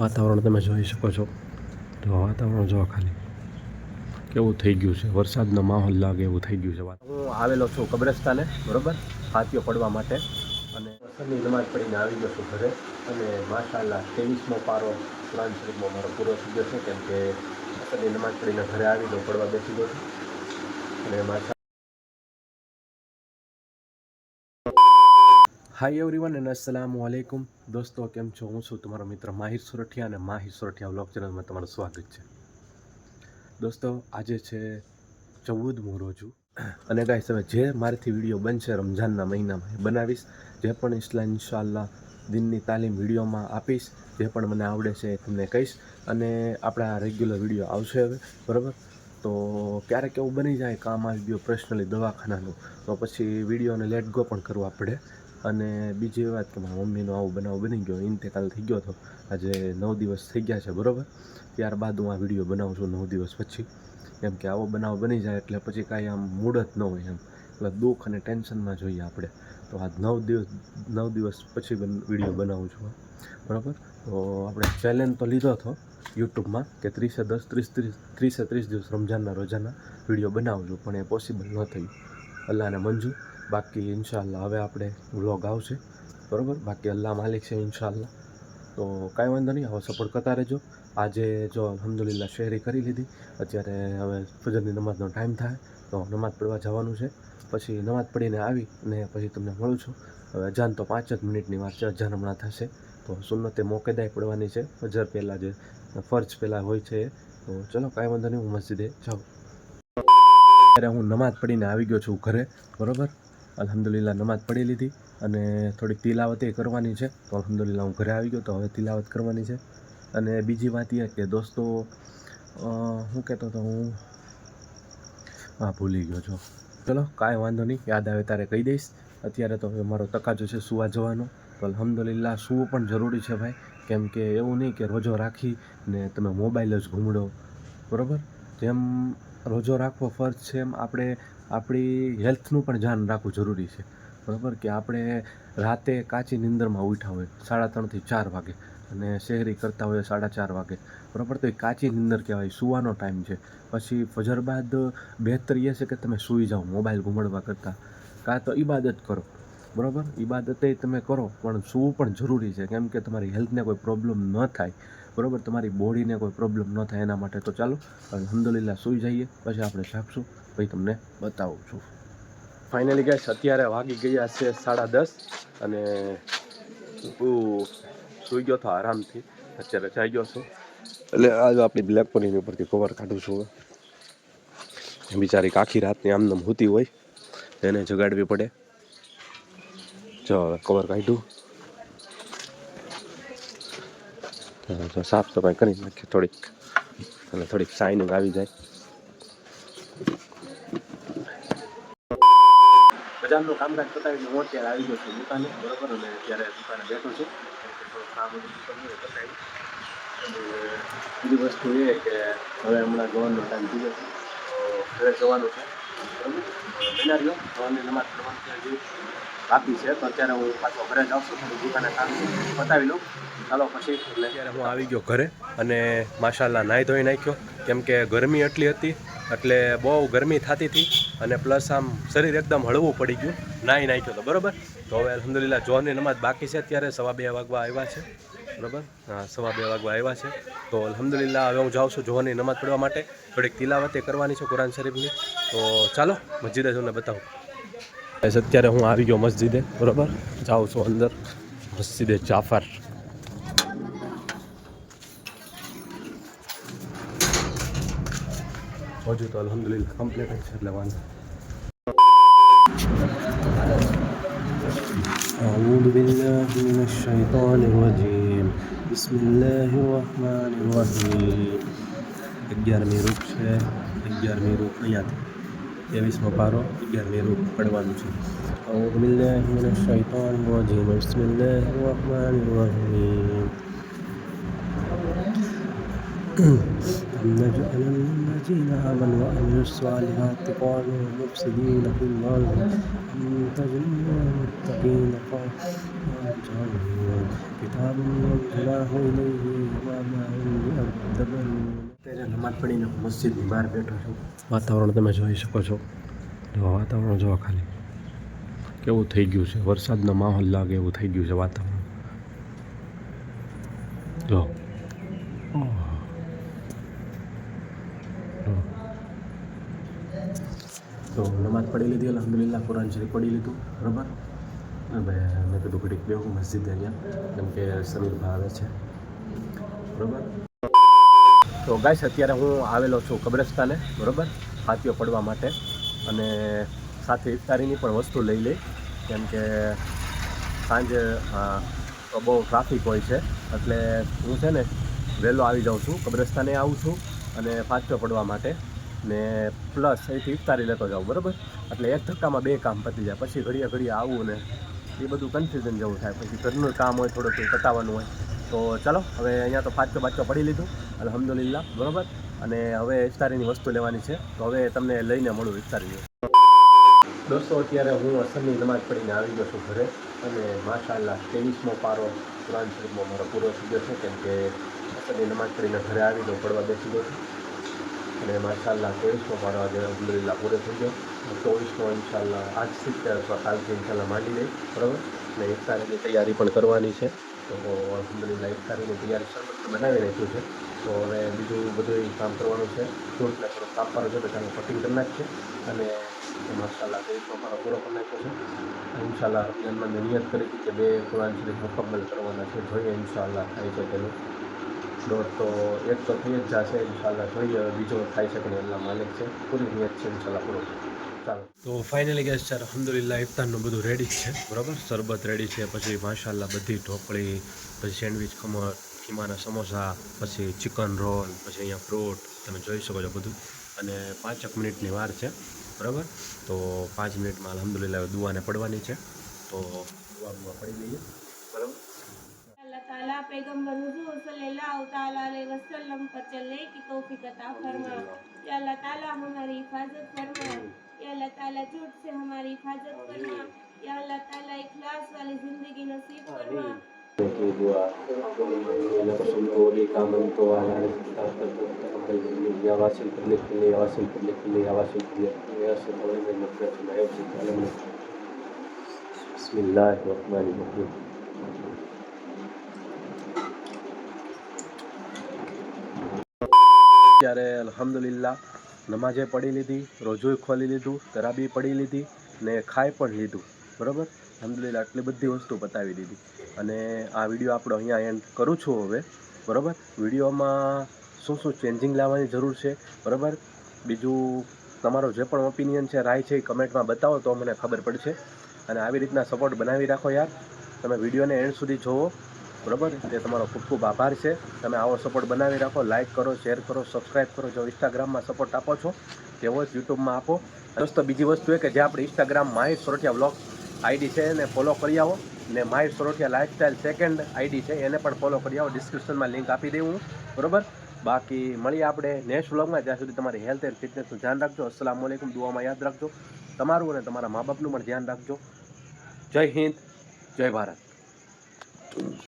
વાતાવરણ તમે જોઈ શકો છો. તો વાતાવરણ જોવા ખાલી. કેવું થઈ ગયું છે? વરસાદનો માહોલ લાગે એવું થઈ ગયું છે. હું આવેલો છું કબ્રસ્તાને, બરોબર? હાથીઓ પડવા માટે. અને અસરની નમાજ પડીને આવી ગયો છું ઘરે. અને માશાલ્લા ત્રેવીસમો પારો કુરાન શરીફમાં મારો પૂરો થઈ ગયો છે. કેમ કે અસરની નમાજ પડીને ઘરે આવી ગયો પડવા બેસી ગયો છું. અને માશા હાય એવરીવન અને અસલામ વાલેકુમ દોસ્તો, કેમ છો? હું છું તમારો મિત્ર માહિર સુરઠિયા અને માહિર સુરઠિયા વ્લોગ ચેનલમાં તમારું સ્વાગત છે. દોસ્તો, આજે છે ચૌદમું રોજું અને ગાઈસ હવે જે મારાથી વીડિયો બનશે રમઝાનના મહિનામાં, એ બનાવીશ. જે પણ ઇસ્લા ઇન્શાલ્લાહ દિનની તાલીમ વિડીયોમાં આપીશ, જે પણ મને આવડે છે એ તમને કહીશ. અને આપણા રેગ્યુલર વીડિયો આવશે હવે, બરાબર? તો ક્યારેક એવું બની જાય કામ આવી ગયો પર્સનલી દવાખાનાનું. તો પછી વિડીયોને લેટ ગો પણ કરવા પડે. અને બીજી વાત કે મારા મમ્મીનો આવો બનાવ બની ગયો, ઇન્તેકાલ થઈ ગયો હતો આજે નવ દિવસ થઈ ગયા છે, બરાબર? ત્યારબાદ હું આ વીડિયો બનાવું છું નવ દિવસ પછી. કેમ કે આવો બનાવ બની જાય એટલે પછી કાંઈ આમ મૂડ જ ન હોય એમ. એટલે દુઃખ અને ટેન્શનમાં જોઈએ આપણે. તો આ નવ દિવસ નવ દિવસ પછી વીડિયો બનાવું છું બરાબર? તો આપણે ચેલેન્જ તો લીધો હતો યુટ્યુબમાં કે ત્રીસે દસ, ત્રીસ ત્રીસ, ત્રીસે ત્રીસ દિવસ રમજાનના રોજાના વીડિયો બનાવું છું, પણ એ પોસિબલ ન થયું. અલ્લાહને મંજૂર. બાકી ઇન્શાલ્લાહ હવે આપણે વ્લોગ આવશે, બરાબર? બાકી અલ્લાહ માલિક છે ઇન્શાલ્લાહ તો કાંઈ વાંધો નહીં, હવે સપોર્ટ કરતા રહેજો. આજે જો અલહમદુલિલ્લાહ શહેરી કરી લીધી, અત્યારે હવે ફજરની નમાઝનો ટાઈમ થાય, તો નમાઝ પડવા જવાનું છે. પછી નમાઝ પડીને આવી અને પછી તમને મળું છું. હવે અજાન તો પાંચ જ મિનિટની વાર છે, અજાન હમણાં થશે. તો સુન્નતે મોકેદાય પડવાની છે. ફજર પહેલાં જે ફર્જ પહેલાં હોય છે તો ચલો, કાંઈ વાંધો નહીં, હું મસ્જિદે જાઉં. અત્યારે હું નમાઝ પડીને આવી ગયો છું ઘરે, બરાબર? અલહમદુલિલ્લાહ, નમાઝ પડી લીધી અને થોડીક તિલાવત એ કરવાની છે. તો અલહમદુલિલ્લાહ, હું ઘરે આવી ગયો તો હવે તિલાવત કરવાની છે. અને બીજી વાત એ કે દોસ્તો હું કહેતો હતો, હું હા, ભૂલી ગયો છો. ચલો, કાંઈ વાંધો નહીં, યાદ આવે ત્યારે કહી દઈશ. અત્યારે તો હવે મારો તકાજો છે સુવા જવાનો. તો અલહમદુલિલ્લાહ, સુવું પણ જરૂરી છે ભાઈ. કેમ કે એવું નહીં કે રોજો રાખી ને તમે મોબાઈલ જ ઘૂમડો. બરાબર? જેમ રોજો રાખવો ફરજ છે, એમ આપણે આપણી હેલ્થનું પણ ધ્યાન રાખવું જરૂરી છે. બરાબર? કે આપણે રાતે કાચી નિંદરમાં ઉઠ્યા હોય, સાડા ત્રણથી ચાર વાગે, અને શહેરી કરતા હોય સાડા ચાર વાગે. બરાબર? તો એ કાચી નિંદર કહેવાય, સૂવાનો ટાઈમ છે. પછી ફજર બાદ બહેતર એ છે કે તમે સૂઈ જાઓ, મોબાઈલ ઘૂમડવા કરતાં. કાં તો ઈબાદત કરો. બરાબર? ઇબાદતે તમે કરો, પણ સૂવું પણ જરૂરી છે. કેમ કે તમારી હેલ્થને કોઈ પ્રોબ્લેમ ન થાય. બરાબર? તમારી બોડીને કોઈ પ્રોબ્લેમ ન થાય એના માટે તો ચાલો, અલહમદુલિલ્લાહ સૂઈ જઈએ. પછી આપણે જાગશું. પછી તમને બતાવું છું. ફાઇનલી ગેસ અત્યારે વાગી ગયા છે સાડા દસ અને હું સૂઈ ગયો હતો આરામથી. અત્યારે જાઈ ગયો છું. એટલે આજ આપણી બ્લેક પનીરની ઉપરથી કવર કાઢું છું. હવે બિચારી આખી રાતની આમનામ હોતી હોય, એને જગાડવી પડે. જો હવે કવર કાઢ્યું તો સાફ સફાઈ કરી નાખીએ થોડીક અને થોડીક શાઇનિંગ આવી જાય બજારનું કામકાજ પતાવીને હું અત્યારે આવી ગયો છું દુકાને બરોબર અને અત્યારે દુકાને બેઠો છું બીજી વસ્તુ એ કે હવે હમણાં જવાનો ટાઈમ થઈ ગયો તો ઘરે જવાનું છે બરાબર બનાવ્યો ભગવાનને નમાજ કરવાનું ત્યાં બાકી છે, તો અત્યારે હું પાછો ઘરે જાઉં છું, થોડું દુકાને કામ પતાવી લઉં. ચાલો પછી એટલે. અત્યારે હું આવી ગયો ઘરે અને માશાલ્લાહ નાહી ધોઈ નાખ્યો. કેમ કે ગરમી એટલી હતી, એટલે બહુ ગરમી થતી હતી અને પ્લસ આમ શરીર એકદમ હળવું પડી ગયું, નાહી નાખ્યો તો, બરાબર? તો હવે અલહમદુલિલ્લાહ જોહરની નમાજ બાકી છે અત્યારે, સવા બે વાગવા આવ્યા છે, બરાબર? હા, સવા બે વાગવા આવ્યા છે. તો અલહમદુલિલ્લાહ હવે હું જાઉં છું જોહરની નમાજ પડવા માટે, થોડીક તિલાવતે કરવાની છે, કુરાન શરીફની. તો ચાલો, મસ્જિદે તમને બતાવું. બસ અત્યારે હું આવી ગયો મસ્જિદે બરાબર જાઉં છું અંદર મસ્જિદે જાફર હજુ તો અલહમદુલિલ્લાહ કમ્પ્લીટ જ છે એટલે વાંધો أعوذ بالله من الشيطان الرجيم بسم الله الرحمن الرحيم અગિયારમી રૂપ છે અગિયારમી રૂપ અહીંયાથી ત્રેવીસમો પારો અગિયારમી રૂપ પડવાનું છે أعوذ بالله من الشيطان الرجيم بسم الله الرحمن الرحيم نجعل الذين آمنوا وعملوا الصالحات قالوا مفسدين في الأرض أم تجعل المتقين قالوا كتاب أنزلناه إليه وما هم بأكذبين અત્યારે નમાજ પડીને મસ્જિદની બહાર બેઠો છું. વાતાવરણ તમે જોઈ શકો છો. વાતાવરણ જોવા ખાલી. કેવું થઈ ગયું છે? વરસાદનો માહોલ લાગે એવું થઈ ગયું છે વાતાવરણ. જો. તો નમાજ પડી લીધી અલહમદુલિલ્લાહ કુરાન શરીફ પડી લીધું બરાબર? મેં કીધું ઘડીક બેહું મસ્જિદ અહીંયા કેમ કે સમીર ભાવે છે. બરાબર? તો ગાઈસ, અત્યારે હું આવેલો છું કબ્રસ્તાને, બરાબર? હાથીઓ પડવા માટે. અને સાથે ઇફતારીની પણ વસ્તુ લઈ લઈ. કેમ કે સાંજે બહુ ટ્રાફિક હોય છે. એટલે હું છે ને વહેલો આવી જાઉં છું. કબ્રસ્તાને આવું છું અને ફાસ્ટો પડવા માટે. ને પ્લસ અહીંથી ઇફતારી લેતો જાઉં, બરાબર? એટલે એક ધક્કામાં બે કામ પતી જાય. પછી ઘડીએ ઘડીએ આવવું ને એ બધું કન્ફ્યુઝન જેવું થાય. પછી ઘરનું કામ હોય, થોડુંક પતાવવાનું હોય. તો ચાલો, હવે અહીંયા તો પાચો પાચો પડી લીધું અલહમદુલિલ્લા બરાબર? અને હવે ઇફતારીની વસ્તુ લેવાની છે, તો હવે તમને લઈને મળું ઇફતારી દોસ્તો, અત્યારે હું અસરની નમાજ પડીને આવી ગયો છું ઘરે, અને માશાલ્લાહ ત્રેવીસમો પારો કુરાન શરીફમાં મારો પૂરો થઈ ગયો છે, કેમ કે અસરની નમાજ પડીને ઘરે આવી ગયો, પડવા બેસી ગયો છું. અને માશાલ્લાહ ત્રેવીસમો પારો આજે અલહમદુલિલ્લાહ પૂરો થઈ ગયો. ચોવીસમો ઇન્શાલ્લાહ આજ સિત્તેર અથવા કાલથી ઇન્શાલ્લાહ માંડી દઈ બરાબર? અને ઇફતારીની તૈયારી પણ કરવાની છે. તો અલહમદુલિલ્લાહ ઇફતારીની તૈયારી શરબત બનાવી નાખ્યું છે. તો હવે બીજું બધું કામ કરવાનું છે. ફ્રૂટને થોડું કાપવાનું છે બધાને કટિંગ કરી નાખીએ. અને માશાલ્લાહ તો અમારો પૂરો કરી નાખ્યો છે. ઇન્શાલ્લાહ રમજાનમાં મેં નિયત કરી હતી કે બે કુરાન શરીફ મુકમ્મલ કરવાના છે. જોઈએ ઇન્શાલ્લાહ થાય છે તેનું દોઢ તો એક તો થઈ જ જશે ઇન્શાલ્લાહ જોઈએ બીજો થાય છે કે અલ્લાહ માલિક છે. પૂરી નિયત છે ઇન્શાલ્લાહ પૂરો. ચાલો તો ફાઇનલી ગેસ છે અલહમદુલિલ્લાહ ઇફતારનું બધું રેડી છે બરાબર શરબત રેડી છે પછી માશાલ્લાહ બધી ઢોકળી પછી સેન્ડવિચ ખમણ ખીમાના સમોસા પછી ચિકન રોલ પછી અહીંયા ફ્રૂટ તમે જોઈ શકો છો બધું અને પાંચેક મિનિટની વાર છે બરાબર તો પાંચ મિનિટમાં અલહમદુલિલ્લાહ દુઆને પડવાની છે તો દુઆ બુઆ પડી લઈએ બરાબર अल्लाह ताला पैगंबर हुजूर सल्लल्लाहु ताला अलैहि वसल्लम पर चलने की तौफीक अता फरमा या अल्लाह ताला हमारी हिफाजत फरमा या अल्लाह ताला झूठ से हमारी हिफाजत फरमा या अल्लाह ताला इखलास वाली जिंदगी नसीब फरमा की दुआ लका आमनतु अला तक़ब्बल मिन्नी या वासिल कुल्ली कुल्ली या वासिल कुल्ली कुल्ली या वासिल कुल्ली कुल्ली या वासिल कुल्ली कुल्ली मग़फ़िरत मा युफ़्सिद अलम बिस्मिल्लाहिर रहमानिर रहीम ત્યારે અલ્હમ્દુલિલ્લાહ નમાજે પડી લીધી રોજુય ખોલી લીધું, તરાબી પડી લીધી ને ખાઈ પણ લીધું. બરાબર? અલ્હમ્દુલિલ્લાહ, આટલી બધી વસ્તુ બતાવી દીધી. અને આ વીડિયો આપણો અહીંયા એન્ડ કરું છું હવે. બરાબર? વિડીયોમાં શું શું ચેન્જિંગ લાવવાની જરૂર છે? બરાબર? બીજું તમારો જે પણ ઓપિનિયન છે, રાય છે, એ કમેન્ટમાં બતાવો તો મને ખબર પડશે. અને આવી રીતના સપોર્ટ બનાવી રાખો યાર. તમે વિડીયોને એન્ડ સુધી જોવો. બરાબર? તે તમારો ખૂબ ખૂબ આભાર છે. તમે આવો સપોર્ટ બનાવી રાખો લાઇક કરો શેર કરો સબસ્ક્રાઈબ કરો, જો ઇન્સ્ટાગ્રામમાં સપોર્ટ આપો છો, તેવો જ યુટ્યુબમાં આપો. દોસ્તો, બીજી વસ્તુ એ કે જે આપણે Instagram Mahir Sorathiya blog ID છે, એને ફોલો કરી આવો. ને Mahir Sorathiya lifestyle second ID છે, એને પણ ફોલો કરી આવો. ડિસ્ક્રિપ્શનમાં લિંક આપી દઉં હું. બરાબર? બાકી મળીએ આપણે નેક્સ્ટ વ્લોગમાં જ્યાં સુધી તમારી હેલ્થ એન્ડ ફિટનેસનું ધ્યાન રાખજો. અસલામ વાલેકુમ દુઆમાં યાદ રાખજો. તમારું અને તમારા મા બાપનું પણ ધ્યાન રાખજો. જય હિન્દ. જય ભારત.